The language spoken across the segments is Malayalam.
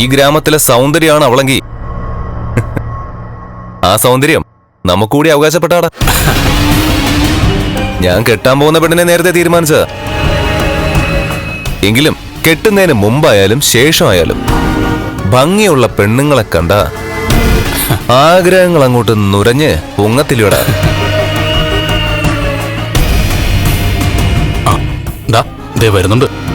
ഈ ഗ്രാമത്തിലെ സൗന്ദര്യമാണ് അവളെങ്കിൽ ആ സൗന്ദര്യം നമുക്കൂടി അവകാശപ്പെട്ടാടാ. ഞാൻ കെട്ടാൻ പോകുന്ന പെണ്ണിനെ നേരത്തെ തീരുമാനിച്ചതാ. എങ്കിലും കെട്ടുന്നതിന് മുമ്പായാലും ശേഷമായാലും ഭംഗിയുള്ള പെണ്ണുങ്ങളെ കണ്ട ആഗ്രഹങ്ങൾ അങ്ങോട്ട് നുരഞ്ഞ് പൊങ്ങത്തിലൂടെ. വരുന്നുണ്ട്.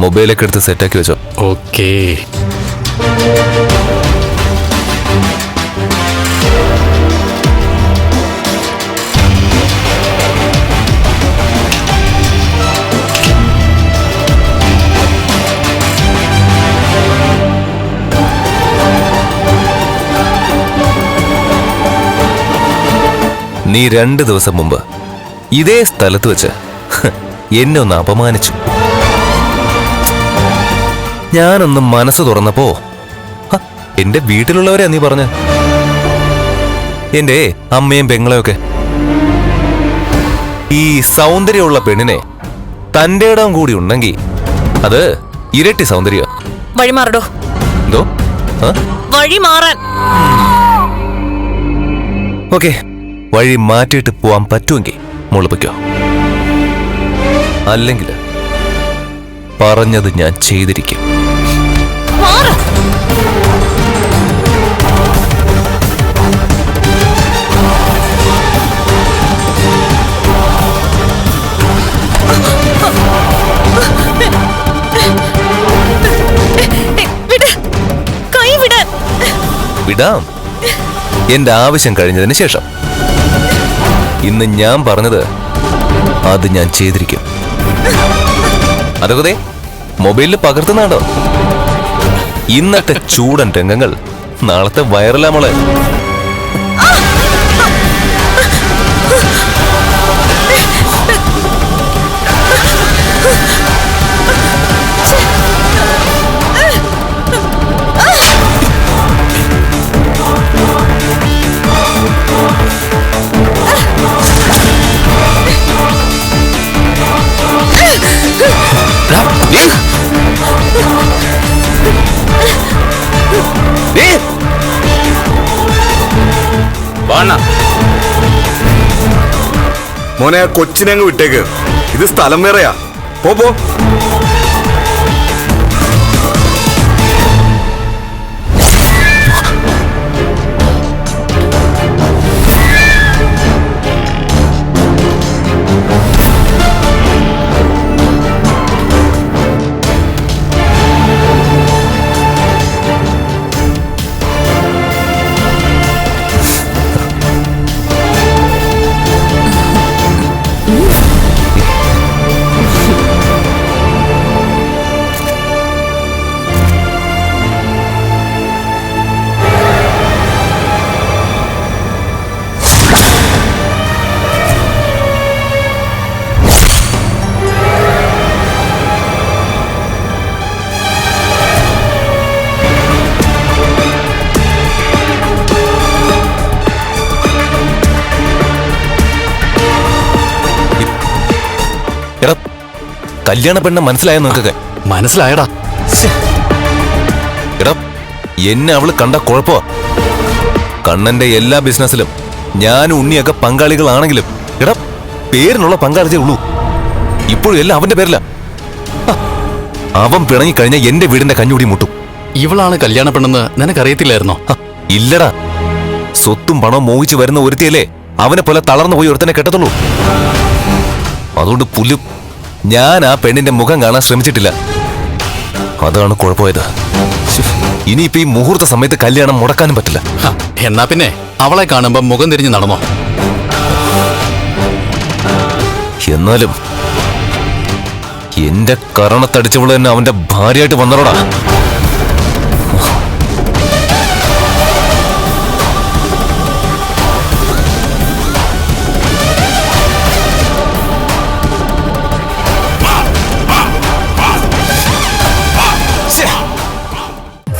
മൊബൈലൊക്കെ എടുത്ത് സെറ്റാക്കി വെച്ചോ. ഓക്കേ. നീ രണ്ട് ദിവസം മുമ്പ് ഇതേ സ്ഥലത്ത് വെച്ച് എന്നെ ഒന്ന് അപമാനിച്ചു. ഞാനൊന്ന് മനസ്സ് തുറന്നപ്പോ എന്റെ വീട്ടിലുള്ളവരെ നീ പറഞ്ഞ? എന്റെ അമ്മയും പെങ്ങളെയൊക്കെ. ഈ സൗന്ദര്യമുള്ള പെണ്ണിനെ തന്റെ ഇടം കൂടി ഉണ്ടെങ്കിൽ അത് ഇരട്ടി സൗന്ദര്യ. വഴി മാറടോ. എന്തോ? വഴി മാറാൻ. ഓക്കെ വഴി മാറ്റിയിട്ട് പോവാൻ പറ്റുമെങ്കിൽ മുളപ്പിക്കോ. അല്ലെങ്കിൽ പറഞ്ഞത് ഞാൻ ചെയ്തിരിക്കും. വിടാം. എന്റെ ആവശ്യം കഴിഞ്ഞതിന് ശേഷം. ഇന്ന് ഞാൻ പറഞ്ഞത് അത് ഞാൻ ചെയ്തിരിക്കും. അതൊക്കെ മൊബൈലിൽ പകർത്തുന്നാണ്ടോ ഇന്നത്തെ ചൂടൻ രംഗങ്ങൾ നാളത്തെ വൈറലാ മോളെ. മോനെ ആ കൊച്ചിനെ അങ്ങ് വിട്ടേക്ക്. ഇത് സ്ഥലം വേറെയാ. പോ പോ. എടാ കല്യാണ പെണ്ണ മനസ്സിലായ നിങ്ങൾക്കൊക്കെ മനസ്സിലായടാ. എടാ എന്നെ അവൾ കണ്ട കുഴപ്പമാ. കണ്ണന്റെ എല്ലാ ബിസിനസ്സിലും ഞാനും ഉണ്ണിയൊക്കെ പങ്കാളികളാണെങ്കിലും എടാ പേരിനുള്ള പങ്കാളിച്ചേ ഉള്ളൂ. ഇപ്പോഴും എല്ലാം അവന്റെ പേരില. അവൻ പിണങ്ങിക്കഴിഞ്ഞ എന്റെ വീടിന്റെ കഞ്ഞൂടി മുട്ടും. ഇവളാണ് കല്യാണ പെണ്ണെന്ന് നിനക്കറിയത്തില്ലായിരുന്നോ? ഇല്ലടാ. സ്വത്തും പണവും മോഹിച്ചു വരുന്ന ഒരുത്തിയല്ലേ അവനെ പോലെ തളർന്നു പോയി ഒരുത്തനെ കെട്ടത്തുള്ളൂ. അതുകൊണ്ട് പുല്ല് ഞാൻ ആ പെണ്ണിന്റെ മുഖം കാണാൻ ശ്രമിച്ചിട്ടില്ല. അതാണ് കുഴപ്പമായത്. ഇനിയിപ്പോ ഈ മുഹൂർത്ത സമയത്ത് കല്യാണം മുടക്കാനും പറ്റില്ല. എന്നാ പിന്നെ അവളെ കാണുമ്പോ മുഖം തിരിഞ്ഞു നടന്നോ? എന്നാലും എന്റെ കരണത്തടിച്ചവൾ തന്നെ അവന്റെ ഭാര്യയായിട്ട് വന്നോടാ